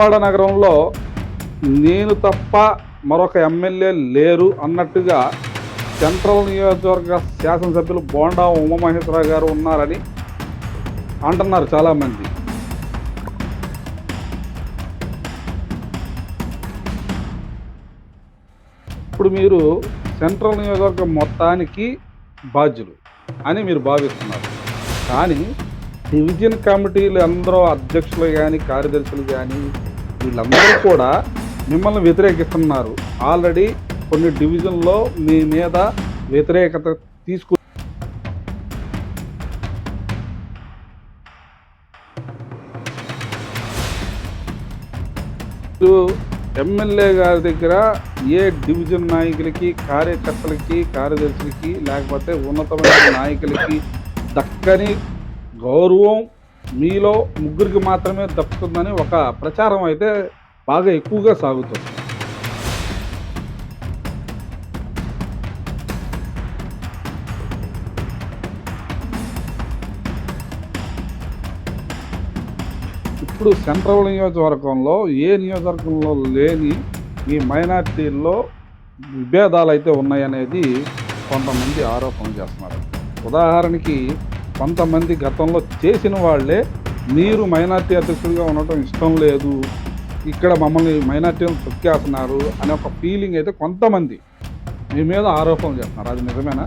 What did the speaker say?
విజయవాడ నగరంలో నేను తప్ప మరొక ఎమ్మెల్యే లేరు అన్నట్టుగా సెంట్రల్ నియోజకవర్గ శాసనసభ్యులు బోండా ఉమామహేశ్వరరావు గారు ఉన్నారని అంటున్నారు చాలామంది. ఇప్పుడు మీరు సెంట్రల్ నియోజకవర్గం మొత్తానికి బాధ్యులు అని మీరు భావిస్తున్నారు. కానీ డివిజన్ కమిటీలు అందరూ అధ్యక్షులు కానీ కార్యదర్శులు కానీ వీళ్ళందరూ కూడా మిమ్మల్ని వ్యతిరేకిస్తున్నారు. ఆల్రెడీ కొన్ని డివిజన్లో మీ మీద వ్యతిరేకత తీసుకు ఎమ్మెల్యే గారి దగ్గర ఏ డివిజన్ నాయకులకి కార్యకర్తలకి కార్యదర్శులకి లేకపోతే ఉన్నతమైన నాయకులకి దక్కని గౌరవం మీలో ముగ్గురికి మాత్రమే దక్కుతుందని ఒక ప్రచారం అయితే బాగా ఎక్కువగా సాగుతుంది. ఇప్పుడు సెంట్రల్ నియోజకవర్గంలో ఏ నియోజకవర్గంలో లేని ఈ మైనార్టీల్లో విభేదాలు అయితే ఉన్నాయనేది కొంతమంది ఆరోపణలు చేస్తున్నారు. ఉదాహరణకి కొంతమంది గతంలో చేసిన వాళ్ళే మీరు మైనార్టీ అధ్యక్షుడిగా ఉండటం ఇష్టం లేదు. ఇక్కడ మమ్మల్ని మైనార్టీలను తొక్కేస్తున్నారు అనే ఒక ఫీలింగ్ అయితే కొంతమంది మీ మీద ఆరోపణలు చేస్తున్నారు. అది నిజమేనా?